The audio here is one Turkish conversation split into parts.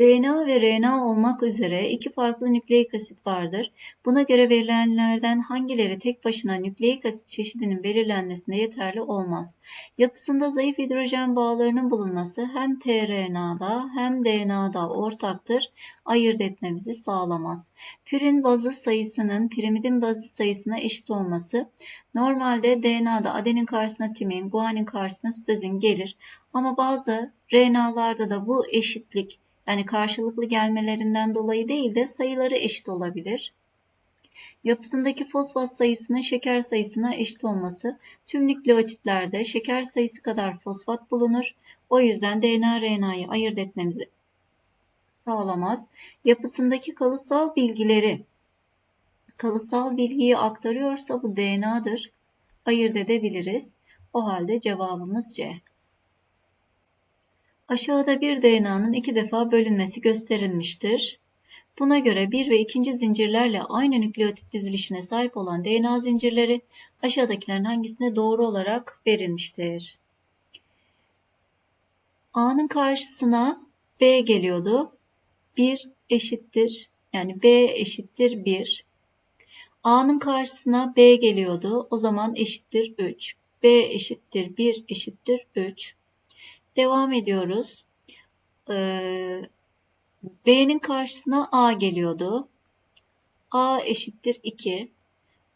DNA ve RNA olmak üzere iki farklı nükleik asit vardır. Buna göre verilenlerden hangileri tek başına nükleik asit çeşidinin belirlenmesine yeterli olmaz? Yapısında zayıf hidrojen bağlarının bulunması hem tRNA'da hem DNA'da ortaktır, ayırt etmemizi sağlamaz. Pürin bazı sayısının pirimidin bazı sayısına eşit olması, normalde DNA'da adenin karşısına timin, guanin karşısına sitozin gelir ama bazı RNA'larda da bu eşitlik yani karşılıklı gelmelerinden dolayı değil de sayıları eşit olabilir. Yapısındaki fosfat sayısının şeker sayısına eşit olması tüm nükleotitlerde şeker sayısı kadar fosfat bulunur. O yüzden DNA RNA'yı ayırt etmemizi sağlamaz. Yapısındaki kalıtsal bilgileri kalıtsal bilgiyi aktarıyorsa bu DNA'dır. Ayırt edebiliriz. O halde cevabımız C. Aşağıda bir DNA'nın iki defa bölünmesi gösterilmiştir. Buna göre bir ve ikinci zincirlerle aynı nükleotit dizilişine sahip olan DNA zincirleri aşağıdakilerin hangisine doğru olarak verilmiştir? A'nın karşısına B geliyordu. 1 eşittir yani B eşittir 1. A'nın karşısına B geliyordu. O zaman eşittir 3. B eşittir 1 eşittir 3. Devam ediyoruz. Ee, B'nin karşısına A geliyordu. A eşittir 2.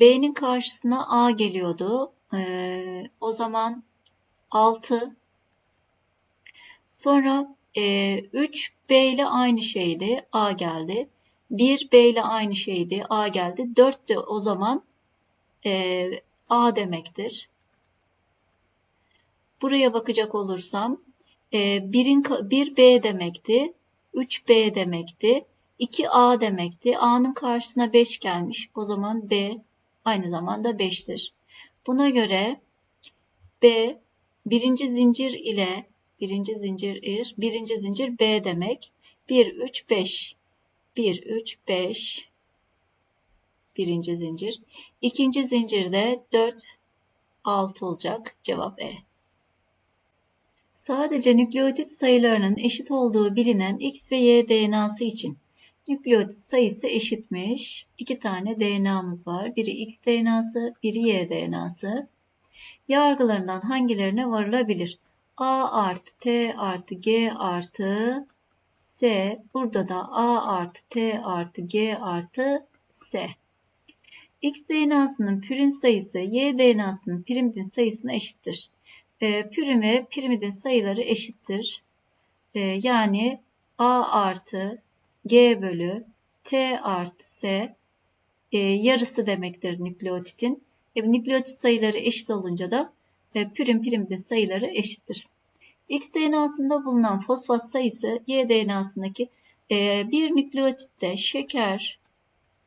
B'nin karşısına A geliyordu. Ee, o zaman 6. Sonra e, 3 B ile aynı şeydi. A geldi. 1 B ile aynı şeydi. A geldi. 4 de o zaman e, A demektir. Buraya bakacak olursam e, birin, 1B demekti, 3B demekti, 2A demekti. A'nın karşısına 5 gelmiş. O zaman B aynı zamanda 5'tir. Buna göre B birinci zincir ile birinci zincir ir, birinci zincir B demek. 1, 3, 5. 1, 3, 5. Birinci zincir. İkinci zincirde 4, 6 olacak. Cevap E. Sadece nükleotit sayılarının eşit olduğu bilinen X ve Y DNA'sı için nükleotit sayısı eşitmiş. İki tane DNA'mız var. Biri X DNA'sı, biri Y DNA'sı. Yargılarından hangilerine varılabilir? A artı T artı G artı S. Burada da A artı T artı G artı S. X DNA'sının pürin sayısı Y DNA'sının pirimidin sayısına eşittir e, pürim ve pirimidin sayıları eşittir. E, yani A artı G bölü T artı S e, yarısı demektir nükleotitin. E, nükleotit sayıları eşit olunca da e, pürim pirimidin sayıları eşittir. X DNA'sında bulunan fosfat sayısı Y DNA'sındaki e, bir nükleotitte şeker,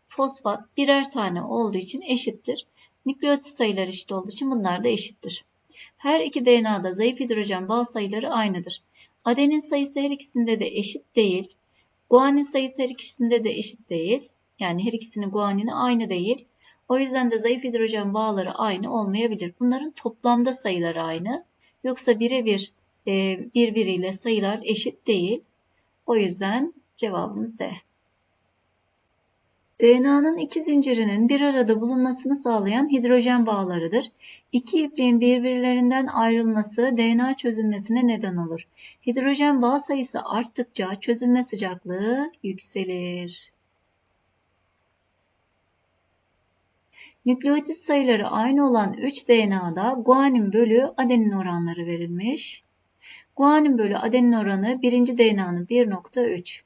fosfat birer tane olduğu için eşittir. Nükleotit sayıları eşit olduğu için bunlar da eşittir. Her iki DNA'da zayıf hidrojen bağ sayıları aynıdır. Adenin sayısı her ikisinde de eşit değil. Guanin sayısı her ikisinde de eşit değil. Yani her ikisinin guanini aynı değil. O yüzden de zayıf hidrojen bağları aynı olmayabilir. Bunların toplamda sayıları aynı. Yoksa birebir e, birbiriyle sayılar eşit değil. O yüzden cevabımız D. DNA'nın iki zincirinin bir arada bulunmasını sağlayan hidrojen bağlarıdır. İki ipliğin birbirlerinden ayrılması DNA çözülmesine neden olur. Hidrojen bağ sayısı arttıkça çözülme sıcaklığı yükselir. Nükleotit sayıları aynı olan 3 DNA'da guanin bölü adenin oranları verilmiş. Guanin bölü adenin oranı birinci DNA'nın 1.3.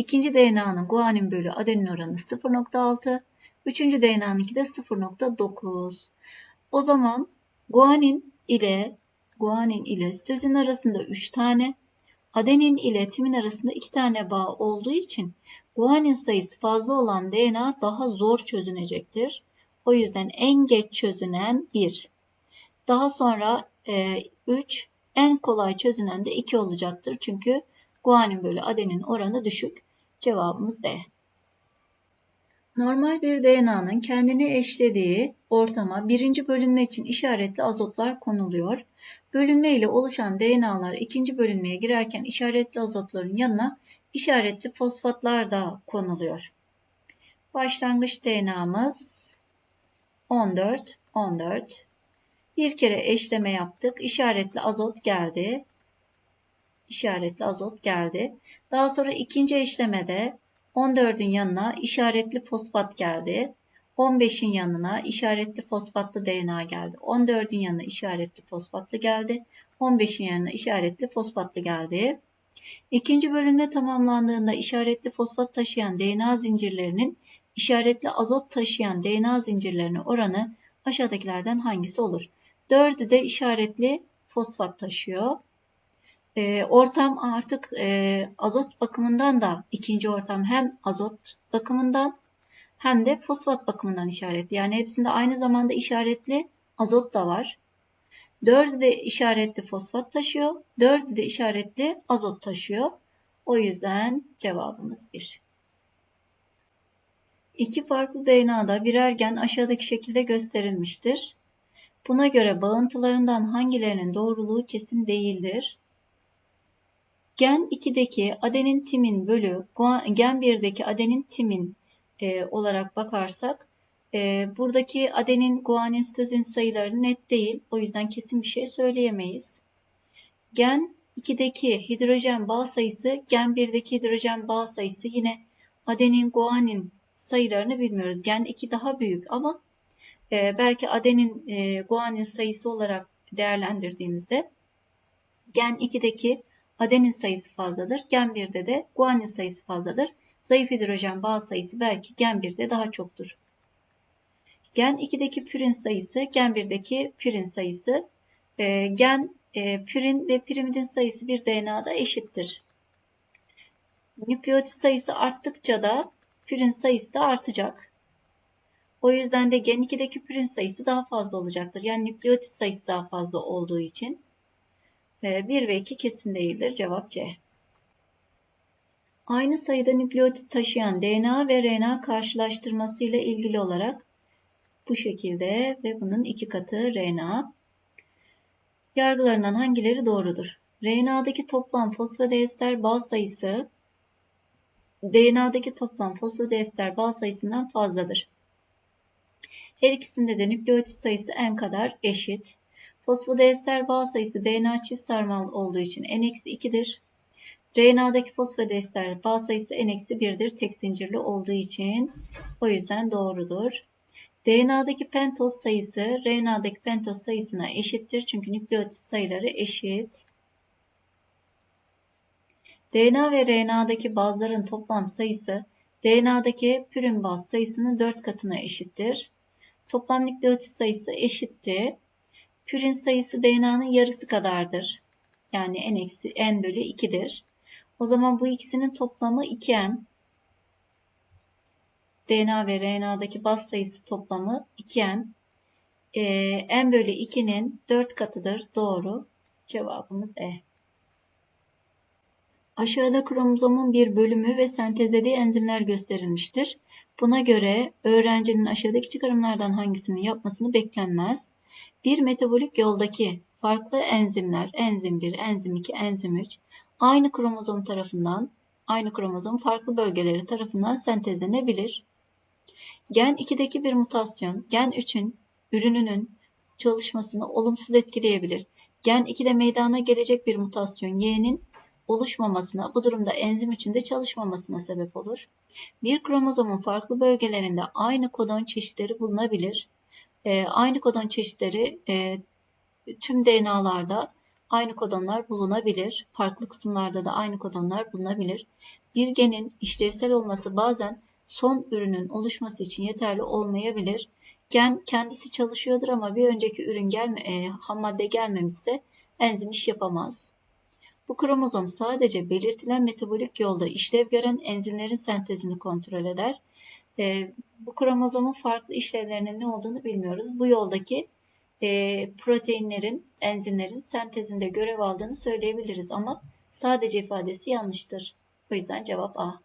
İkinci DNA'nın guanin bölü adenin oranı 0.6. Üçüncü DNA'nınki de 0.9. O zaman guanin ile guanin ile sitozin arasında 3 tane, adenin ile timin arasında 2 tane bağ olduğu için guanin sayısı fazla olan DNA daha zor çözünecektir. O yüzden en geç çözünen 1. Daha sonra e, 3, en kolay çözünen de 2 olacaktır. Çünkü guanin bölü adenin oranı düşük. Cevabımız D. Normal bir DNA'nın kendini eşlediği ortama birinci bölünme için işaretli azotlar konuluyor. Bölünme ile oluşan DNA'lar ikinci bölünmeye girerken işaretli azotların yanına işaretli fosfatlar da konuluyor. Başlangıç DNA'mız 14, 14. Bir kere eşleme yaptık. İşaretli azot geldi. İşaretli azot geldi. Daha sonra ikinci eşlemede 14'ün yanına işaretli fosfat geldi. 15'in yanına işaretli fosfatlı DNA geldi. 14'ün yanına işaretli fosfatlı geldi. 15'in yanına işaretli fosfatlı geldi. İkinci bölümde tamamlandığında işaretli fosfat taşıyan DNA zincirlerinin işaretli azot taşıyan DNA zincirlerine oranı aşağıdakilerden hangisi olur? Dördü de işaretli fosfat taşıyor. E, ortam artık e, azot bakımından da ikinci ortam hem azot bakımından hem de fosfat bakımından işaretli. Yani hepsinde aynı zamanda işaretli azot da var. Dördü de işaretli fosfat taşıyor. Dördü de işaretli azot taşıyor. O yüzden cevabımız 1. İki farklı DNA'da birer gen aşağıdaki şekilde gösterilmiştir. Buna göre bağıntılarından hangilerinin doğruluğu kesin değildir? Gen 2'deki adenin timin bölü gen 1'deki adenin timin e, olarak bakarsak e, buradaki adenin guanin sitozin sayıları net değil. O yüzden kesin bir şey söyleyemeyiz. Gen 2'deki hidrojen bağ sayısı gen 1'deki hidrojen bağ sayısı yine adenin guanin sayılarını bilmiyoruz. Gen 2 daha büyük ama e, belki adenin e, guanin sayısı olarak değerlendirdiğimizde gen 2'deki adenin sayısı fazladır. Gen 1'de de guanin sayısı fazladır. Zayıf hidrojen bağ sayısı belki gen 1'de daha çoktur. Gen 2'deki pürin sayısı gen 1'deki pürin sayısı. E, gen e, pürin ve pirimidin sayısı bir DNA'da eşittir. Nükleotit sayısı arttıkça da pürin sayısı da artacak. O yüzden de gen 2'deki pürin sayısı daha fazla olacaktır. Yani nükleotit sayısı daha fazla olduğu için 1 e, ve 2 kesin değildir. Cevap C. Aynı sayıda nükleotit taşıyan DNA ve RNA karşılaştırması ile ilgili olarak bu şekilde ve bunun iki katı RNA. Yargılarından hangileri doğrudur? RNA'daki toplam fosfodiester bağ sayısı DNA'daki toplam fosfodiester bağ sayısından fazladır. Her ikisinde de nükleotit sayısı n kadar eşit. Fosfodiester bağ sayısı DNA çift sarmal olduğu için n-2'dir. RNA'daki fosfodiester bağ sayısı n-1'dir tek zincirli olduğu için. O yüzden doğrudur. DNA'daki pentoz sayısı RNA'daki pentoz sayısına eşittir. Çünkü nükleotit sayıları eşit. DNA ve RNA'daki bazların toplam sayısı DNA'daki pürin baz sayısının 4 katına eşittir. Toplam nükleotit sayısı eşitti. Pürin sayısı DNA'nın yarısı kadardır. Yani n, eksi, n bölü 2'dir. O zaman bu ikisinin toplamı 2n. DNA ve RNA'daki baz sayısı toplamı 2n. Ee, n bölü 2'nin 4 katıdır. Doğru. Cevabımız E. Aşağıda kromozomun bir bölümü ve sentezlediği enzimler gösterilmiştir. Buna göre öğrencinin aşağıdaki çıkarımlardan hangisini yapmasını beklenmez. Bir metabolik yoldaki farklı enzimler, enzim 1, enzim 2, enzim 3 aynı kromozom tarafından, aynı kromozom farklı bölgeleri tarafından sentezlenebilir. Gen 2'deki bir mutasyon, gen 3'ün ürününün çalışmasını olumsuz etkileyebilir. Gen 2'de meydana gelecek bir mutasyon Y'nin oluşmamasına, bu durumda enzim 3'ün de çalışmamasına sebep olur. Bir kromozomun farklı bölgelerinde aynı kodon çeşitleri bulunabilir. E, aynı kodon çeşitleri e, tüm DNA'larda aynı kodonlar bulunabilir. Farklı kısımlarda da aynı kodonlar bulunabilir. Bir genin işlevsel olması bazen son ürünün oluşması için yeterli olmayabilir. Gen kendisi çalışıyordur ama bir önceki ürün gelme, e, ham madde gelmemişse enzim iş yapamaz. Bu kromozom sadece belirtilen metabolik yolda işlev gören enzimlerin sentezini kontrol eder. E, bu kromozomun farklı işlevlerinin ne olduğunu bilmiyoruz. Bu yoldaki e, proteinlerin, enzimlerin sentezinde görev aldığını söyleyebiliriz ama sadece ifadesi yanlıştır. O yüzden cevap A.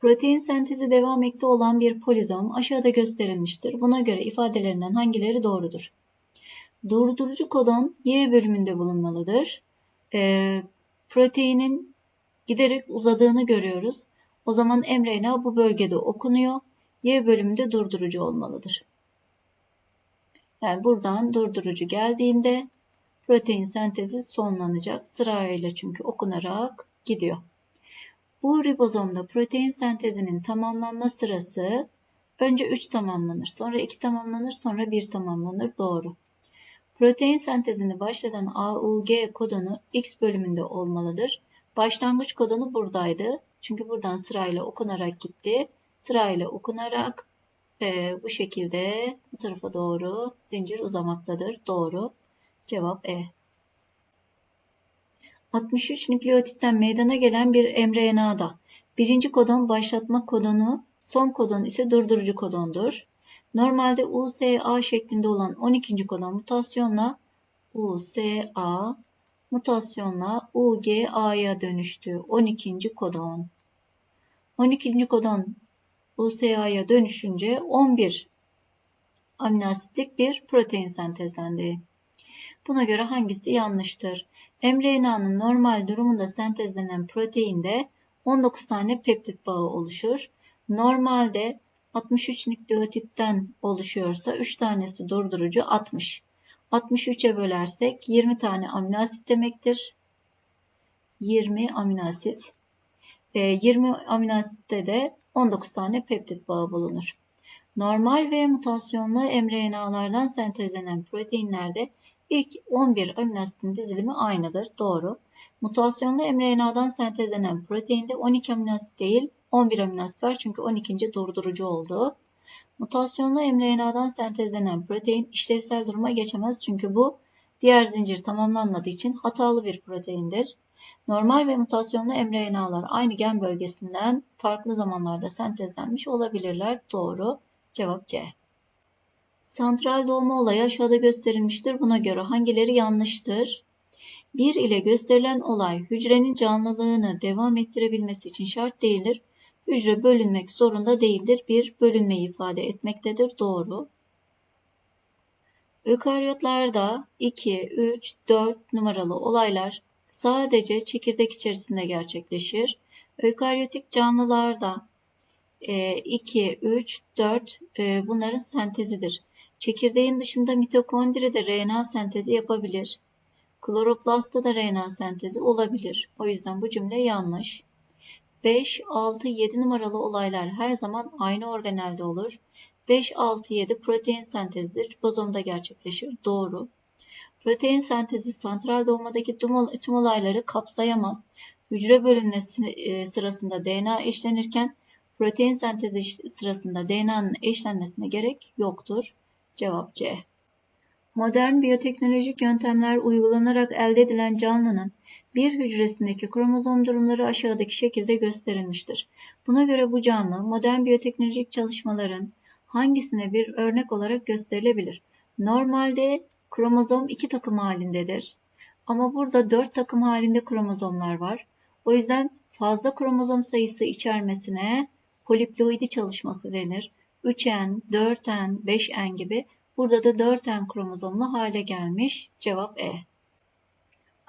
Protein sentezi devam etmekte olan bir polizom aşağıda gösterilmiştir. Buna göre ifadelerinden hangileri doğrudur? Durdurucu kodon Y bölümünde bulunmalıdır. E, proteinin giderek uzadığını görüyoruz. O zaman mRNA bu bölgede okunuyor. Y bölümünde durdurucu olmalıdır. Yani buradan durdurucu geldiğinde protein sentezi sonlanacak. Sırayla çünkü okunarak gidiyor. Bu ribozomda protein sentezinin tamamlanma sırası önce 3 tamamlanır, sonra 2 tamamlanır, sonra 1 tamamlanır. Doğru. Protein sentezini başlatan AUG kodonu X bölümünde olmalıdır. Başlangıç kodonu buradaydı. Çünkü buradan sırayla okunarak gitti. Sırayla okunarak e, bu şekilde bu tarafa doğru zincir uzamaktadır. Doğru. Cevap E. 63 nükleotitten meydana gelen bir mRNA'da birinci kodon başlatma kodonu, son kodon ise durdurucu kodondur. Normalde USA şeklinde olan 12. kodon mutasyonla USA mutasyonla UGA'ya dönüştü. 12. kodon. 12. kodon USA'ya dönüşünce 11 aminoasitlik bir protein sentezlendi. Buna göre hangisi yanlıştır? mRNA'nın normal durumunda sentezlenen proteinde 19 tane peptit bağı oluşur. Normalde 63 nükleotitten oluşuyorsa 3 tanesi durdurucu 60. 63'e bölersek 20 tane aminoasit demektir. 20 aminoasit. 20 aminoasitte de 19 tane peptit bağı bulunur. Normal ve mutasyonlu mRNA'lardan sentezlenen proteinlerde ilk 11 aminasitin dizilimi aynıdır. Doğru. Mutasyonlu mRNA'dan sentezlenen proteinde 12 aminoasit değil 11 aminoasit var çünkü 12. durdurucu oldu. Mutasyonlu mRNA'dan sentezlenen protein işlevsel duruma geçemez çünkü bu diğer zincir tamamlanmadığı için hatalı bir proteindir. Normal ve mutasyonlu mRNA'lar aynı gen bölgesinden farklı zamanlarda sentezlenmiş olabilirler. Doğru. Cevap C. Santral doğma olayı aşağıda gösterilmiştir. Buna göre hangileri yanlıştır? 1 ile gösterilen olay hücrenin canlılığını devam ettirebilmesi için şart değildir. Hücre bölünmek zorunda değildir. Bir bölünmeyi ifade etmektedir. Doğru. Ökaryotlarda 2, 3, 4 numaralı olaylar sadece çekirdek içerisinde gerçekleşir. Ökaryotik canlılarda 2, 3, 4 bunların sentezidir. Çekirdeğin dışında mitokondri de RNA sentezi yapabilir. Kloroplastta da RNA sentezi olabilir. O yüzden bu cümle yanlış. 5, 6, 7 numaralı olaylar her zaman aynı organelde olur. 5, 6, 7 protein sentezidir. Bozomda gerçekleşir. Doğru. Protein sentezi santral doğumadaki tüm olayları kapsayamaz. Hücre bölünmesi e, sırasında DNA eşlenirken protein sentezi sırasında DNA'nın eşlenmesine gerek yoktur. Cevap C. Modern biyoteknolojik yöntemler uygulanarak elde edilen canlının bir hücresindeki kromozom durumları aşağıdaki şekilde gösterilmiştir. Buna göre bu canlı modern biyoteknolojik çalışmaların hangisine bir örnek olarak gösterilebilir? Normalde kromozom iki takım halindedir. Ama burada dört takım halinde kromozomlar var. O yüzden fazla kromozom sayısı içermesine poliploidi çalışması denir. 3N, 4N, 5N gibi burada da 4N kromozomlu hale gelmiş. Cevap E.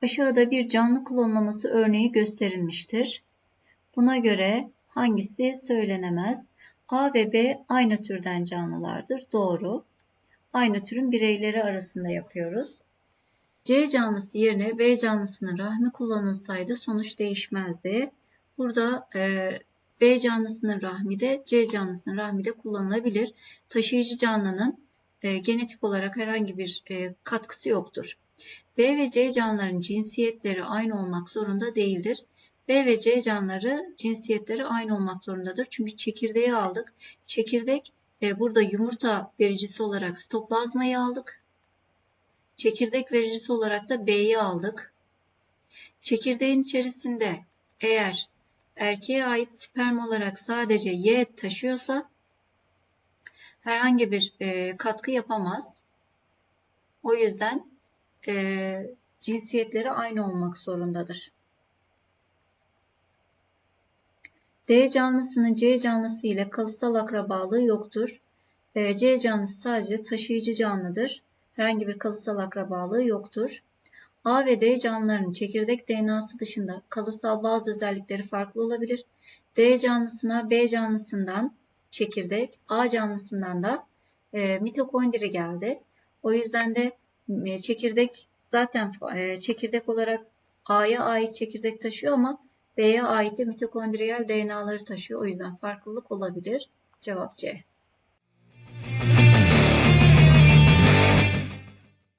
Aşağıda bir canlı klonlaması örneği gösterilmiştir. Buna göre hangisi söylenemez? A ve B aynı türden canlılardır. Doğru. Aynı türün bireyleri arasında yapıyoruz. C canlısı yerine B canlısının rahmi kullanılsaydı sonuç değişmezdi. Burada e, B canlısının rahmi de C canlısının rahmi de kullanılabilir. Taşıyıcı canlının e, genetik olarak herhangi bir e, katkısı yoktur. B ve C canlıların cinsiyetleri aynı olmak zorunda değildir. B ve C canlıları cinsiyetleri aynı olmak zorundadır. Çünkü çekirdeği aldık. Çekirdek burada yumurta vericisi olarak sitoplazmayı aldık. Çekirdek vericisi olarak da B'yi aldık. Çekirdeğin içerisinde eğer erkeğe ait sperm olarak sadece Y taşıyorsa herhangi bir e, katkı yapamaz. O yüzden e, cinsiyetleri aynı olmak zorundadır. D canlısının C canlısı ile kalıtsal akrabalığı yoktur. E, C canlısı sadece taşıyıcı canlıdır. Herhangi bir kalıtsal akrabalığı yoktur. A ve D canlılarının çekirdek DNA'sı dışında kalıtsal bazı özellikleri farklı olabilir. D canlısına B canlısından çekirdek, A canlısından da e, mitokondri geldi. O yüzden de e, çekirdek zaten e, çekirdek olarak A'ya ait çekirdek taşıyor ama B'ye ait de mitokondriyal DNA'ları taşıyor. O yüzden farklılık olabilir. Cevap C.